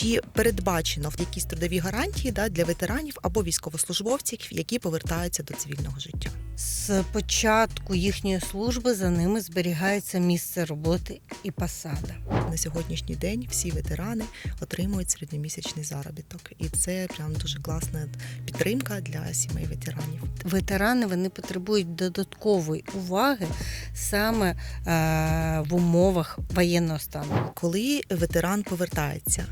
чи передбачено в якісь трудові гарантії да, для ветеранів або військовослужбовців, які повертаються до цивільного життя? З початку їхньої служби за ними зберігається місце роботи і посада. На сьогоднішній день всі ветерани отримують середньомісячний заробіток, і це прям дуже класна підтримка для сімей ветеранів. Ветерани вони потребують додаткової уваги саме е, в умовах воєнного стану. Коли ветеран повертається,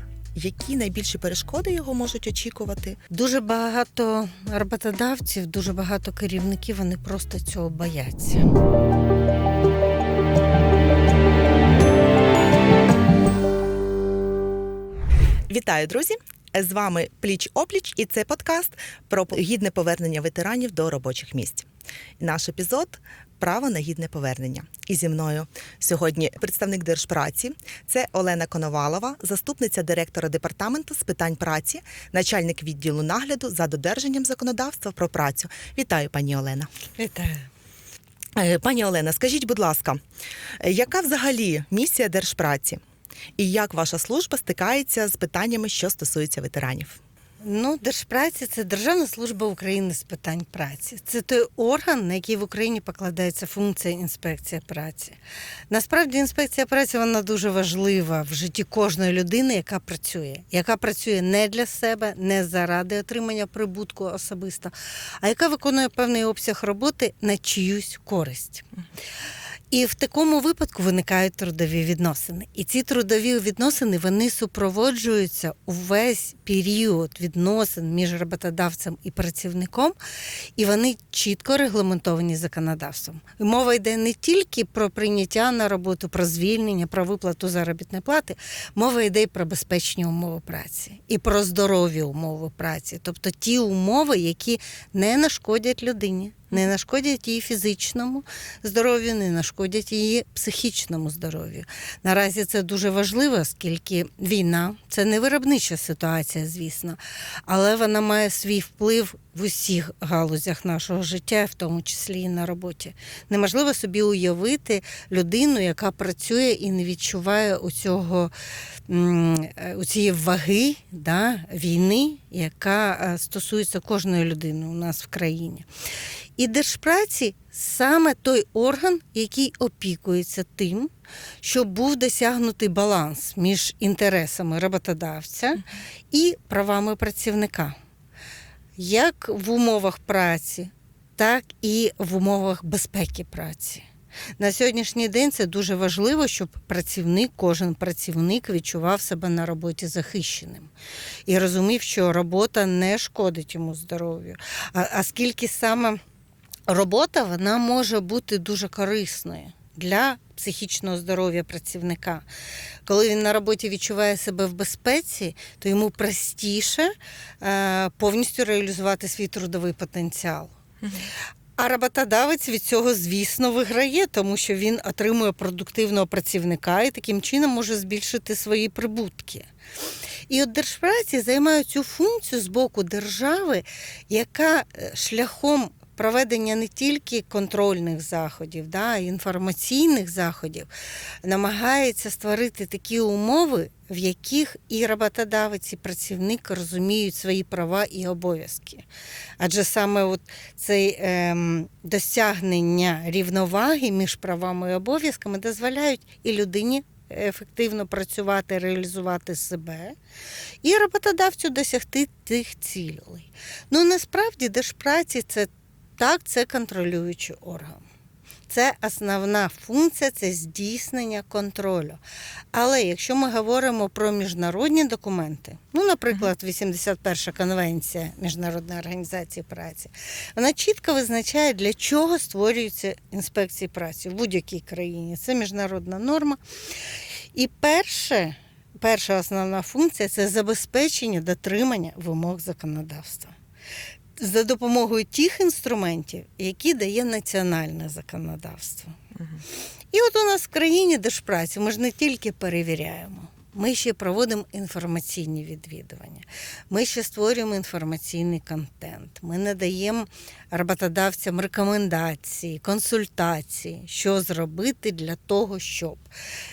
які найбільші перешкоди його можуть очікувати? Дуже багато роботодавців, дуже багато керівників вони просто цього бояться. Вітаю, друзі! З вами Пліч Опліч, і це подкаст про гідне повернення ветеранів до робочих місць. Наш епізод Право на гідне повернення. І зі мною сьогодні представник держпраці. Це Олена Коновалова, заступниця директора департаменту з питань праці, начальник відділу нагляду за додержанням законодавства про працю. Вітаю, пані Олена. Вітаю. Е, Пані Олена, скажіть, будь ласка, яка взагалі місія держпраці? І як ваша служба стикається з питаннями, що стосуються ветеранів? Ну, Держпраці це Державна служба України з питань праці. Це той орган, на який в Україні покладається функція інспекція праці. Насправді, інспекція праці вона дуже важлива в житті кожної людини, яка працює, яка працює не для себе, не заради отримання прибутку особисто, а яка виконує певний обсяг роботи на чиюсь користь. І в такому випадку виникають трудові відносини. І ці трудові відносини вони супроводжуються увесь період відносин між роботодавцем і працівником, і вони чітко регламентовані законодавством. Мова йде не тільки про прийняття на роботу, про звільнення, про виплату заробітної плати, мова йде про безпечні умови праці, і про здорові умови праці, тобто ті умови, які не нашкодять людині не нашкодять її фізичному здоров'ю, не нашкодять її психічному здоров'ю. Наразі це дуже важливо, оскільки війна це не виробнича ситуація, звісно, але вона має свій вплив в усіх галузях нашого життя, в тому числі і на роботі. Неможливо собі уявити людину, яка працює і не відчуває у цього у цієї ваги да, війни, яка стосується кожної людини у нас в країні. І держпраці саме той орган, який опікується тим, щоб був досягнутий баланс між інтересами роботодавця і правами працівника, як в умовах праці, так і в умовах безпеки праці. На сьогоднішній день це дуже важливо, щоб працівник, кожен працівник відчував себе на роботі захищеним і розумів, що робота не шкодить йому здоров'ю. А, а скільки саме робота вона може бути дуже корисною для психічного здоров'я працівника. Коли він на роботі відчуває себе в безпеці, то йому простіше е, повністю реалізувати свій трудовий потенціал. А роботодавець від цього, звісно, виграє, тому що він отримує продуктивного працівника і таким чином може збільшити свої прибутки. І от держпраці займають цю функцію з боку держави, яка е, шляхом проведення не тільки контрольних заходів, да, інформаційних заходів, намагається створити такі умови, в яких і роботодавець, і працівник розуміють свої права і обов'язки. Адже саме от цей ем, досягнення рівноваги між правами і обов'язками дозволяють і людині. Ефективно працювати, реалізувати себе і роботодавцю досягти тих цілей. Ну насправді держпраці це так, це контролюючий орган. Це основна функція, це здійснення контролю. Але якщо ми говоримо про міжнародні документи, ну, наприклад, 81 конвенція Міжнародної організації праці, вона чітко визначає, для чого створюються інспекції праці в будь-якій країні. Це міжнародна норма. І перше, перша основна функція це забезпечення дотримання вимог законодавства за допомогою тих інструментів, які дає національне законодавство. Угу. І от у нас в країні держпраці ми ж не тільки перевіряємо, Ми ще проводимо інформаційні відвідування. Ми ще створюємо інформаційний контент. Ми надаємо роботодавцям рекомендації, консультації, що зробити для того, щоб.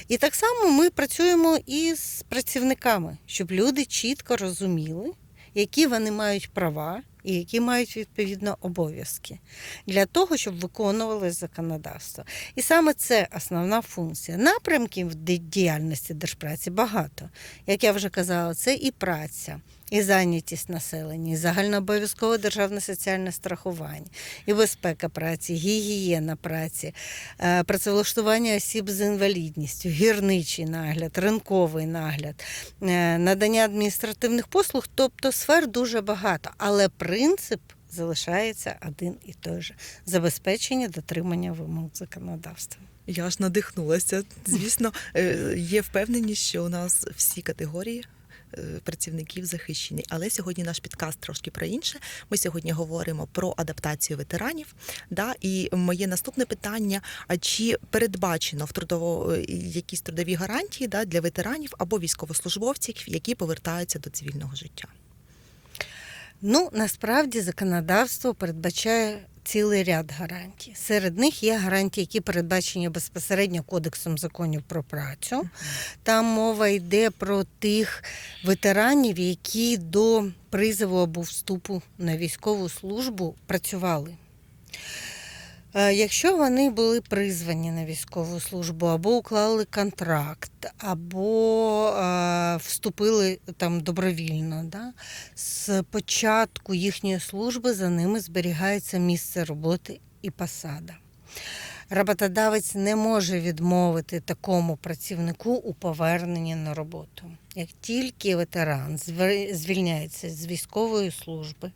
І так само ми працюємо і з працівниками, щоб люди чітко розуміли, які вони мають права і які мають відповідно обов'язки для того, щоб виконували законодавство. І саме це основна функція. Напрямків діяльності держпраці багато. Як я вже казала, це і праця, і зайнятість населення, і загальнообов'язкове державне соціальне страхування, і безпека праці, гігієна праці, е, працевлаштування осіб з інвалідністю, гірничий нагляд, ринковий нагляд, е, надання адміністративних послуг, тобто сфер дуже багато, але принцип залишається один і той же забезпечення дотримання вимог законодавства. Я ж надихнулася. Звісно, е, є впевненість, що у нас всі категорії. е, Працівників захищені, але сьогодні наш підкаст трошки про інше. Ми сьогодні говоримо про адаптацію ветеранів. Да? І моє наступне питання: а чи передбачено в трудово е, якісь трудові гарантії да, для ветеранів або військовослужбовців, які повертаються до цивільного життя? Ну, насправді законодавство передбачає цілий ряд гарантій. Серед них є гарантії, які передбачені безпосередньо Кодексом законів про працю. Там мова йде про тих ветеранів, які до призову або вступу на військову службу працювали. Е, Якщо вони були призвані на військову службу, або уклали контракт, або е, вступили там добровільно, да, з початку їхньої служби за ними зберігається місце роботи і посада. Роботодавець не може відмовити такому працівнику у поверненні на роботу. Як тільки ветеран звільняється з військової служби,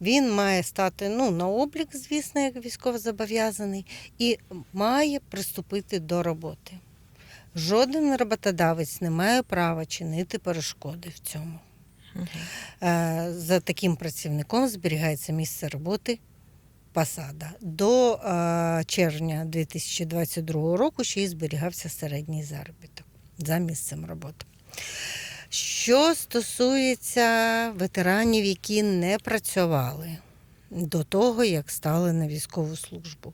він має стати ну, на облік, звісно, як військовозобов'язаний, і має приступити до роботи. Жоден роботодавець не має права чинити перешкоди в цьому. Е, За таким працівником зберігається місце роботи посада. До е, червня 2022 року ще й зберігався середній заробіток за місцем роботи. Що стосується ветеранів, які не працювали до того, як стали на військову службу,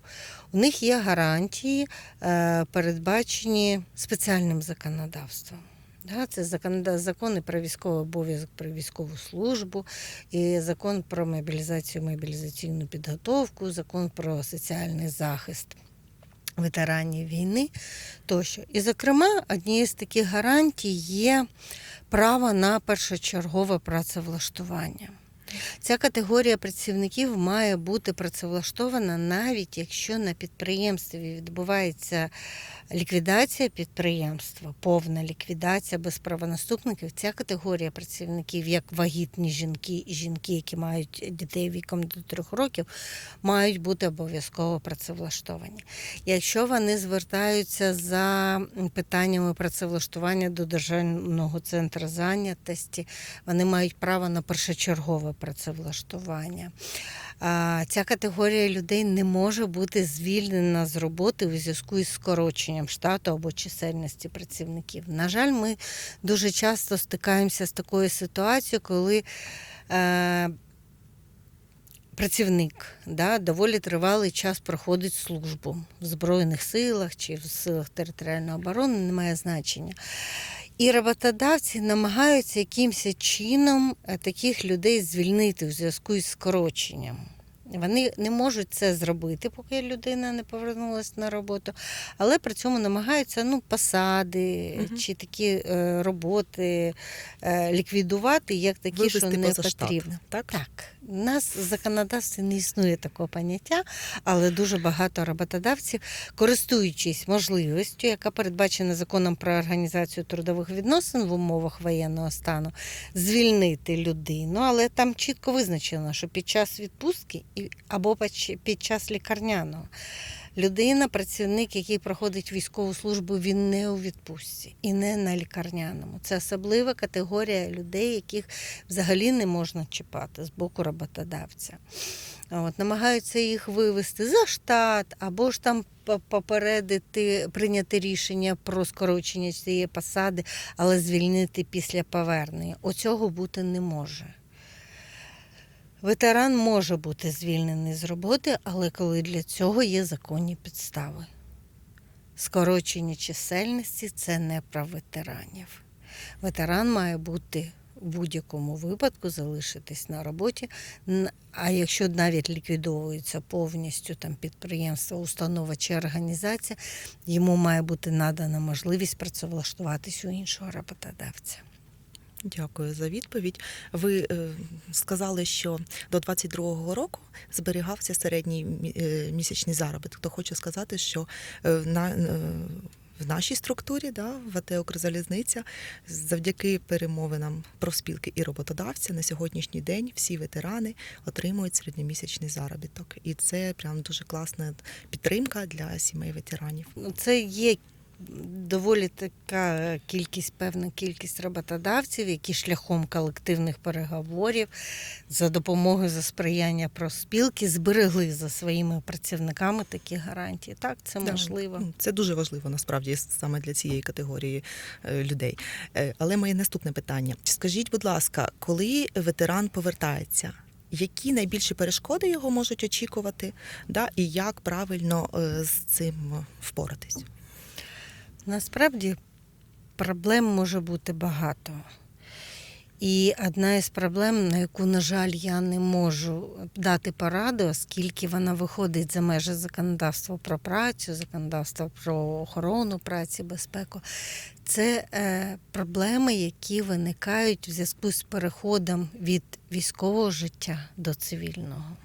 у них є гарантії, е, передбачені спеціальним законодавством. Це закони про військовий обов'язок про військову службу, і закон про мобілізацію, мобілізаційну підготовку, закон про соціальний захист ветеранів війни тощо. І, зокрема, однією з таких гарантій є право на першочергове працевлаштування. Ця категорія працівників має бути працевлаштована навіть якщо на підприємстві відбувається ліквідація підприємства, повна ліквідація без правонаступників. Ця категорія працівників, як вагітні жінки і жінки, які мають дітей віком до трьох років, мають бути обов'язково працевлаштовані. Якщо вони звертаються за питаннями працевлаштування до Державного центру зайнятості, вони мають право на першочергове працевлаштування. Ця категорія людей не може бути звільнена з роботи у зв'язку із скороченням штату або чисельності працівників. На жаль, ми дуже часто стикаємося з такою ситуацією, коли е, працівник да, доволі тривалий час проходить службу в Збройних силах чи в силах територіальної оборони, немає значення. І роботодавці намагаються якимось чином е, таких людей звільнити в зв'язку із скороченням. Вони не можуть це зробити, поки людина не повернулася на роботу, але при цьому намагаються ну, посади угу. чи такі е, роботи е, ліквідувати як такі, що не потрібно. так? Так, нас в законодавстві не існує такого поняття, але дуже багато роботодавців, користуючись можливістю, яка передбачена законом про організацію трудових відносин в умовах воєнного стану, звільнити людину, але там чітко визначено, що під час відпустки або під час лікарняного. Людина, працівник, який проходить військову службу, він не у відпустці і не на лікарняному. Це особлива категорія людей, яких взагалі не можна чіпати з боку роботодавця. От, намагаються їх вивести за штат або ж там попередити, прийняти рішення про скорочення цієї посади, але звільнити після повернення. Оцього бути не може. Ветеран може бути звільнений з роботи, але коли для цього є законні підстави. Скорочення чисельності це не про ветеранів. Ветеран має бути в будь-якому випадку залишитись на роботі. А якщо навіть ліквідовується повністю там підприємство, установа чи організація, йому має бути надана можливість працевлаштуватись у іншого роботодавця. Дякую за відповідь. Ви е, сказали, що до 22-го року зберігався середній е, місячний заробіток. То хочу сказати, що е, на, в нашій структурі, да, в АТ «Укрзалізниця», завдяки перемовинам профспілки і роботодавця на сьогоднішній день всі ветерани отримують середньомісячний заробіток. І це прям дуже класна підтримка для сімей ветеранів. Ну, Це є доволі така кількість, певна кількість роботодавців, які шляхом колективних переговорів за допомогою за сприяння профспілки зберегли за своїми працівниками такі гарантії. Так, це можливо. Це дуже важливо насправді саме для цієї категорії е, людей. Е, Але моє наступне питання: скажіть, будь ласка, коли ветеран повертається? Які найбільші перешкоди його можуть очікувати, да, і як правильно е, з цим впоратись? Насправді проблем може бути багато. І одна із проблем, на яку, на жаль, я не можу дати пораду, оскільки вона виходить за межі законодавства про працю, законодавства про охорону праці, безпеку, це е, проблеми, які виникають в зв'язку з переходом від військового життя до цивільного.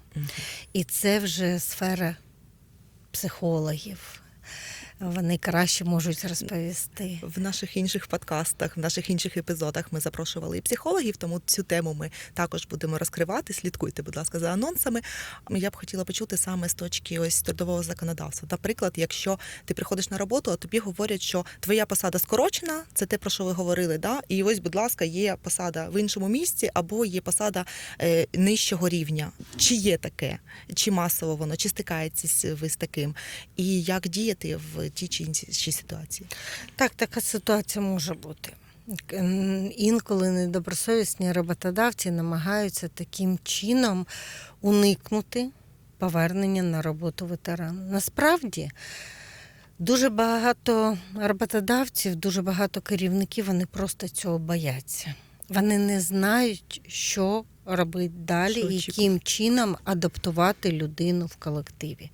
І це вже сфера психологів. Вони краще можуть розповісти. В наших інших подкастах, в наших інших епізодах ми запрошували і психологів, тому цю тему ми також будемо розкривати. Слідкуйте, будь ласка, за анонсами. Я б хотіла почути саме з точки ось трудового законодавства. Наприклад, якщо ти приходиш на роботу, а тобі говорять, що твоя посада скорочена, це те, про що ви говорили. Да? І ось, будь ласка, є посада в іншому місці або є посада е, нижчого рівня. Чи є таке, чи масово воно, чи стикаєтесь ви з таким? І як діяти в тій чи іншій ситуації? Так, така ситуація може бути. Інколи недобросовісні роботодавці намагаються таким чином уникнути повернення на роботу ветерана. Насправді дуже багато роботодавців, дуже багато керівників, вони просто цього бояться. Вони не знають, що робити далі Що і яким чином адаптувати людину в колективі.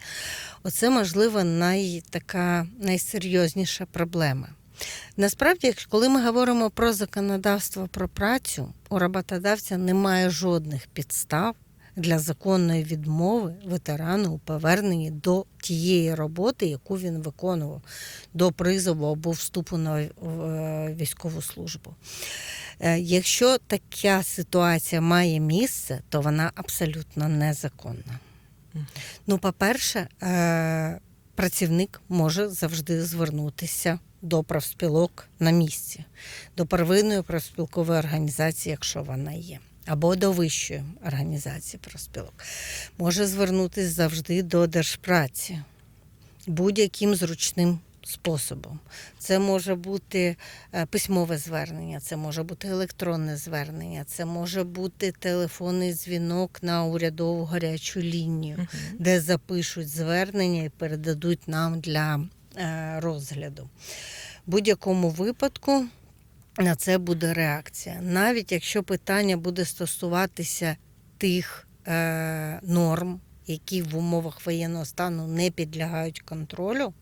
Оце, можливо, най, така найсерйозніша проблема. Насправді, коли ми говоримо про законодавство про працю, у роботодавця немає жодних підстав для законної відмови ветерану у поверненні до тієї роботи, яку він виконував до призову або вступу на е, військову службу. Е, Якщо така ситуація має місце, то вона абсолютно незаконна. Ну, по-перше, е, працівник може завжди звернутися до профспілок на місці, до первинної профспілкової організації, якщо вона є, або до вищої організації профспілок. Може звернутися завжди до держпраці будь-яким зручним способом. Це може бути е, письмове звернення, це може бути електронне звернення, це може бути телефонний дзвінок на урядову гарячу лінію де запишуть звернення і передадуть нам для е, розгляду. В будь-якому випадку на це буде реакція. Навіть якщо питання буде стосуватися тих е, норм, які в умовах воєнного стану не підлягають контролю,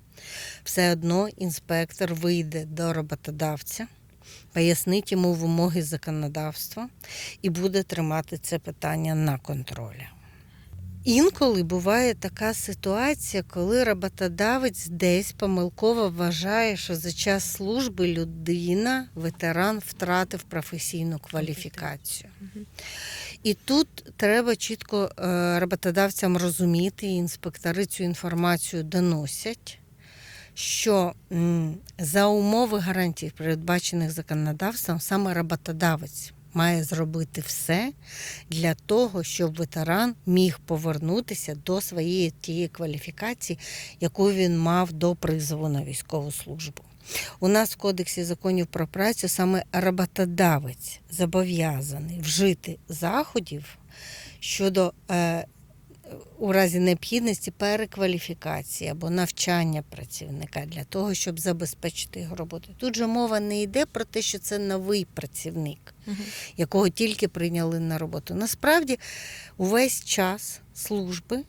все одно інспектор вийде до роботодавця, пояснить йому вимоги законодавства і буде тримати це питання на контролі. Інколи буває така ситуація, коли роботодавець десь помилково вважає, що за час служби людина, ветеран, втратив професійну кваліфікацію. І тут треба чітко е, роботодавцям розуміти, і інспектори цю інформацію доносять, що за умови гарантій, передбачених законодавством, саме роботодавець має зробити все для того, щоб ветеран міг повернутися до своєї тієї кваліфікації, яку він мав до призову на військову службу. У нас в Кодексі законів про працю саме роботодавець зобов'язаний вжити заходів щодо е, у разі необхідності перекваліфікації або навчання працівника для того, щоб забезпечити його роботу. Тут же мова не йде про те, що це новий працівник, якого тільки прийняли на роботу. Насправді, увесь час служби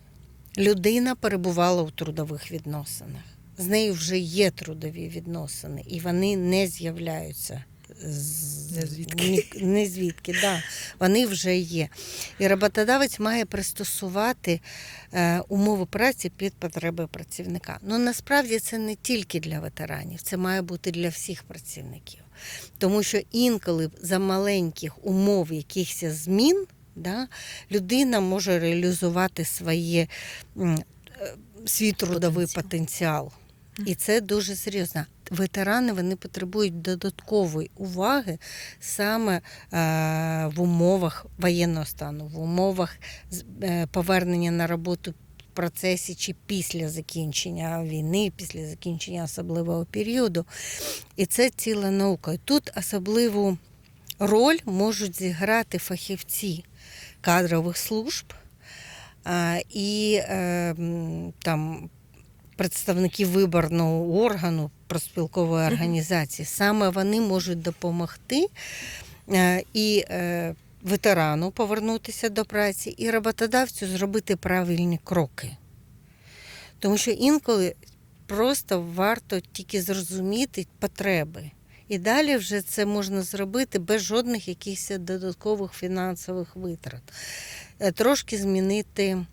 людина перебувала у трудових відносинах. З нею вже є трудові відносини, і вони не з'являються. З- Не звідки. ні- не звідки, да. вони вже є. І роботодавець має пристосувати е, умови праці під потреби працівника. Ну насправді це не тільки для ветеранів, це має бути для всіх працівників. Тому що інколи за маленьких умов якихось змін да, людина може реалізувати своє, е, свій трудовий Потенціал. потенціал. І це дуже серйозно. Ветерани вони потребують додаткової уваги саме е, в умовах воєнного стану, в умовах е, повернення на роботу в процесі чи після закінчення війни, після закінчення особливого періоду. І це ціла наука. Тут особливу роль можуть зіграти фахівці кадрових служб і е, там представники виборного органу проспілкової організації. Саме вони можуть допомогти е, і е, ветерану повернутися до праці, і роботодавцю зробити правильні кроки. Тому що інколи просто варто тільки зрозуміти потреби. І далі вже це можна зробити без жодних якихось додаткових фінансових витрат. Е, Трошки змінити,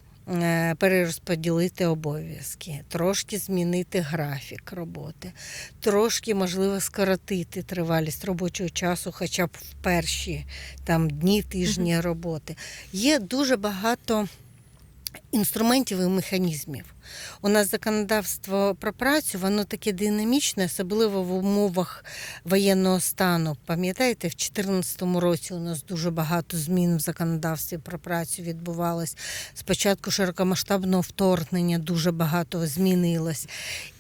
перерозподілити обов'язки, трошки змінити графік роботи, трошки, можливо, скоротити тривалість робочого часу, хоча б в перші там, дні, тижні роботи. Є дуже багато інструментів і механізмів. У нас законодавство про працю, воно таке динамічне, особливо в умовах воєнного стану. Пам'ятаєте, в 2014 році у нас дуже багато змін в законодавстві про працю відбувалось. Спочатку широкомасштабного вторгнення дуже багато змінилось.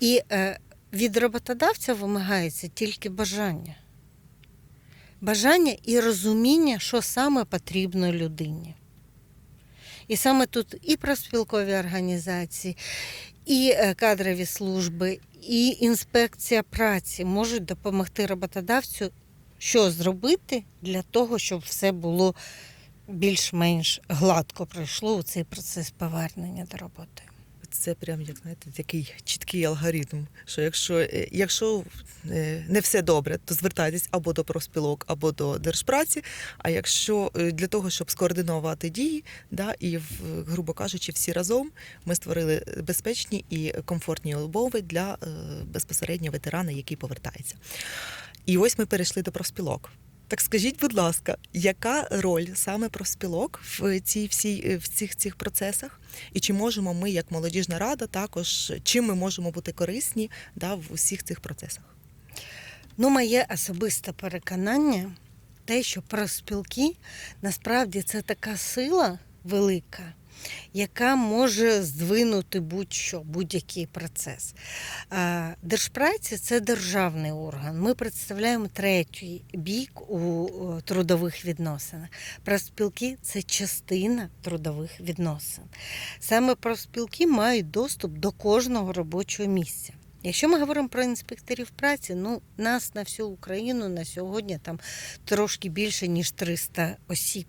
І е, від роботодавця вимагається тільки бажання. Бажання і розуміння, що саме потрібно людині. І саме тут і профспілкові організації, і е, кадрові служби, і інспекція праці можуть допомогти роботодавцю, що зробити для того, щоб все було більш-менш гладко пройшло у цей процес повернення до роботи. Це прям як знаєте, такий чіткий алгоритм. Що якщо, е, якщо е, не все добре, то звертайтесь або до профспілок, або до держпраці. А якщо е, для того, щоб скоординувати дії, да, і грубо кажучи, всі разом ми створили безпечні і комфортні умови для безпосередньо ветерана, який повертається. І ось ми перейшли до профспілок. Так скажіть, будь ласка, яка роль саме профспілок в цій всій е, в цих цих процесах? І чи можемо ми, як молодіжна рада, також чим ми можемо бути корисні да, в усіх цих процесах? Ну, моє особисте переконання, те, що профспілки насправді це така сила велика, яка може здвинути будь-що, будь-який процес. Держпраці це державний орган. Ми представляємо третій бік у трудових відносинах. Профспілки це частина трудових відносин. Саме профспілки мають доступ до кожного робочого місця. Якщо ми говоримо про інспекторів праці, ну нас на всю Україну на сьогодні там трошки більше ніж 300 осіб.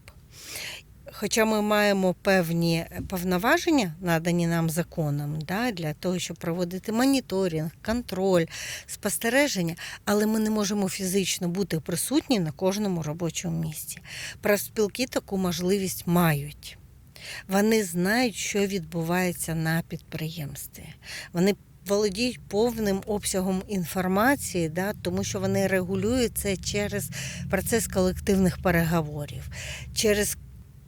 Хоча ми маємо певні повноваження, надані нам законом, да, для того, щоб проводити моніторинг, контроль, спостереження, але ми не можемо фізично бути присутні на кожному робочому місці. Профспілки таку можливість мають. Вони знають, що відбувається на підприємстві. Вони володіють повним обсягом інформації, да, тому що вони регулюють це через процес колективних переговорів, через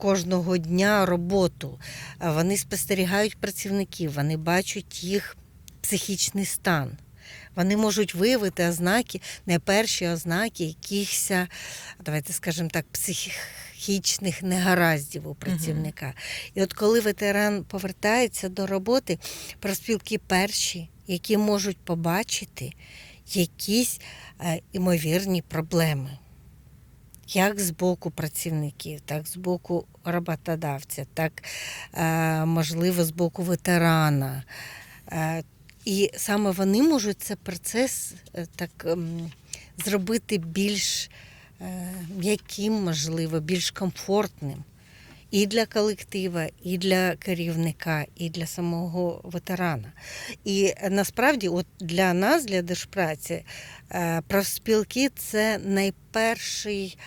кожного дня роботу. Вони спостерігають працівників, вони бачать їх психічний стан. Вони можуть виявити ознаки, найперші ознаки якихось, давайте скажемо так, психічних негараздів у працівника. І от коли ветеран повертається до роботи, профспілки перші, які можуть побачити якісь е, імовірні проблеми. Як з боку працівників, так з боку роботодавця, так е, можливо з боку ветерана. Е, і саме вони можуть цей процес е, так ем, зробити більш м'яким, можливо, більш комфортним і для колектива, і для керівника, і для самого ветерана. І насправді, от для нас, для держпраці, е, профспілки це найперший.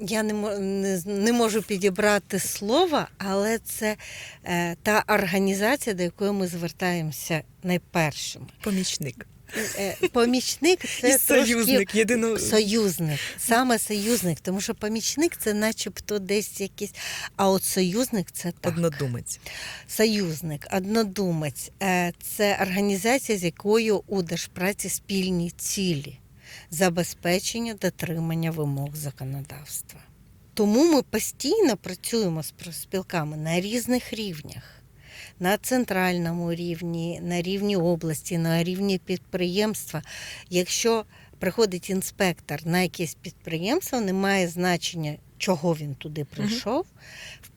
Я не, не, не можу підібрати слова, але це е, та організація, до якої ми звертаємося найпершими. Помічник. Е, помічник це І трошки союзник, єдино союзник, саме союзник, тому що помічник це начебто десь якийсь, а от союзник це так. однодумець. Союзник, однодумець Е, це організація, з якою у держпраці спільні цілі забезпечення дотримання вимог законодавства. Тому ми постійно працюємо з профспілками на різних рівнях. На центральному рівні, на рівні області, на рівні підприємства. Якщо приходить інспектор на якесь підприємство, немає значення, чого він туди прийшов.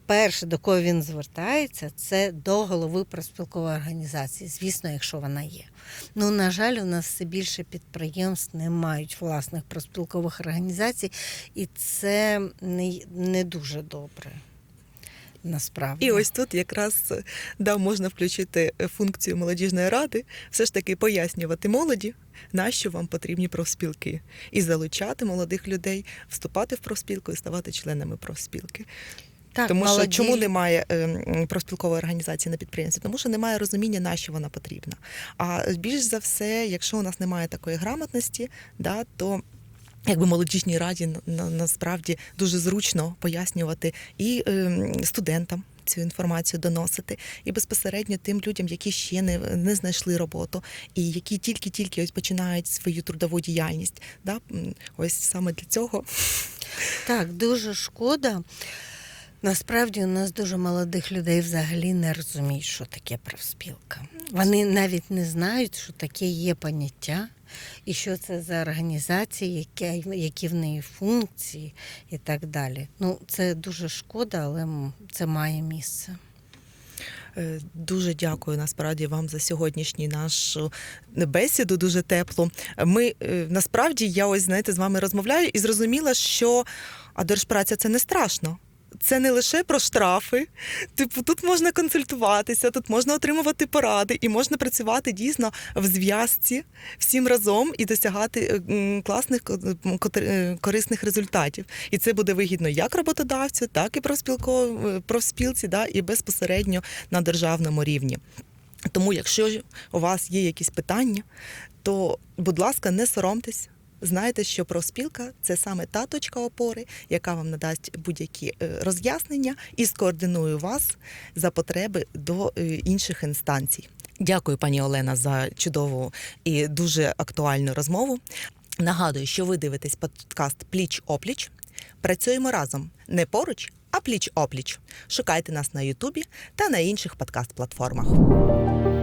Перше, до кого він звертається, це до голови профспілкової організації, звісно, якщо вона є. Ну, на жаль, у нас все більше підприємств не мають власних профспілкових організацій, і це не, не дуже добре. Насправді. І ось тут якраз е, да, можна включити е, функцію молодіжної ради, все ж таки пояснювати молоді, на що вам потрібні профспілки, і залучати молодих людей, вступати в профспілку і ставати членами профспілки. так, Тому молоді- що чому немає е, профспілкової організації на підприємстві? Тому що немає розуміння, на що вона потрібна. А більш за все, якщо у нас немає такої грамотності, да, то Якби молодіжній раді на- на- насправді дуже зручно пояснювати і ем, студентам цю інформацію доносити, і безпосередньо тим людям, які ще не, не знайшли роботу, і які тільки-тільки ось починають свою трудову діяльність. Да? Ось саме для цього Так, дуже шкода. Насправді у нас дуже молодих людей взагалі не розуміють, що таке профспілка. Вони навіть не знають, що таке є поняття, і що це за організації, які, які в неї функції і так далі. Ну, це дуже шкода, але це має місце. Е, Дуже дякую насправді вам за сьогоднішню нашу бесіду, дуже теплу. Ми е, насправді я ось знаєте з вами розмовляю і зрозуміла, що а держпраця це не страшно. Це не лише про штрафи. Типу, тут можна консультуватися, тут можна отримувати поради, і можна працювати дійсно в зв'язці всім разом і досягати е, класних котр- е, корисних результатів. І це буде вигідно як роботодавцю, так і е, профспілці, да, і безпосередньо на державному рівні. Тому, якщо у вас є якісь питання, то, будь ласка, не соромтесь. Знайте, що профспілка – це саме та точка опори, яка вам надасть будь-які е, роз'яснення і скоординує вас за потреби до е, інших інстанцій. Дякую, пані Олена, за чудову і дуже актуальну розмову. Нагадую, що ви дивитесь подкаст Пліч опліч. Працюємо разом не поруч, а пліч опліч. Шукайте нас на Ютубі та на інших подкаст-платформах.